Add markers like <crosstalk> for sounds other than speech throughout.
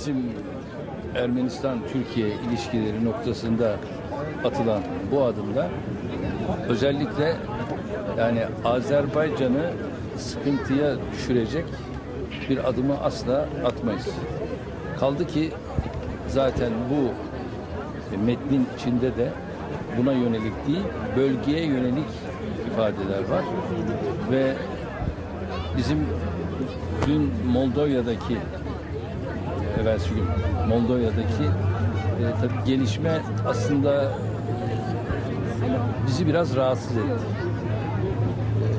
bizim Ermenistan-Türkiye ilişkileri noktasında atılan bu adımda özellikle yani Azerbaycan'ı sıkıntıya düşürecek bir adımı asla atmayız. Kaldı ki zaten bu metnin içinde de buna yönelik değil, bölgeye yönelik ifadeler var. Ve bizim dün Moldova'daki evvelsi gün Moldova'daki e, tabii gelişme aslında bizi biraz rahatsız etti.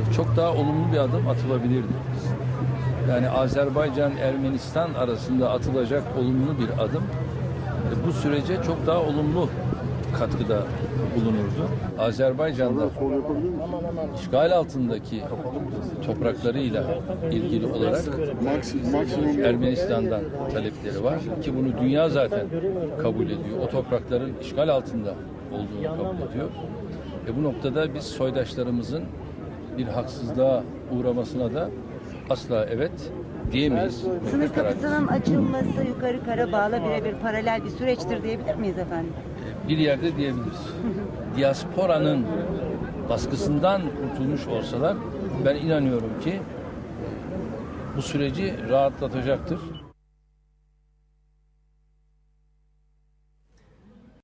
E, Çok daha olumlu bir adım atılabilirdi. Yani Azerbaycan-Ermenistan arasında atılacak olumlu bir adım e, bu sürece çok daha olumlu katkıda bulunurdu. Azerbaycan'da işgal altındaki topraklarıyla ilgili olarak Ermenistan'dan talepleri var ki bunu dünya zaten kabul ediyor. O toprakların işgal altında olduğunu kabul ediyor. E bu noktada biz soydaşlarımızın bir haksızlığa uğramasına da asla evet diyemeyiz. Sınır kapısının açılması yukarı Karabağ'la birebir paralel bir süreçtir diyebilir miyiz efendim? Bir yerde diyebiliriz. <laughs> Diasporanın baskısından kurtulmuş olsalar ben inanıyorum ki bu süreci rahatlatacaktır.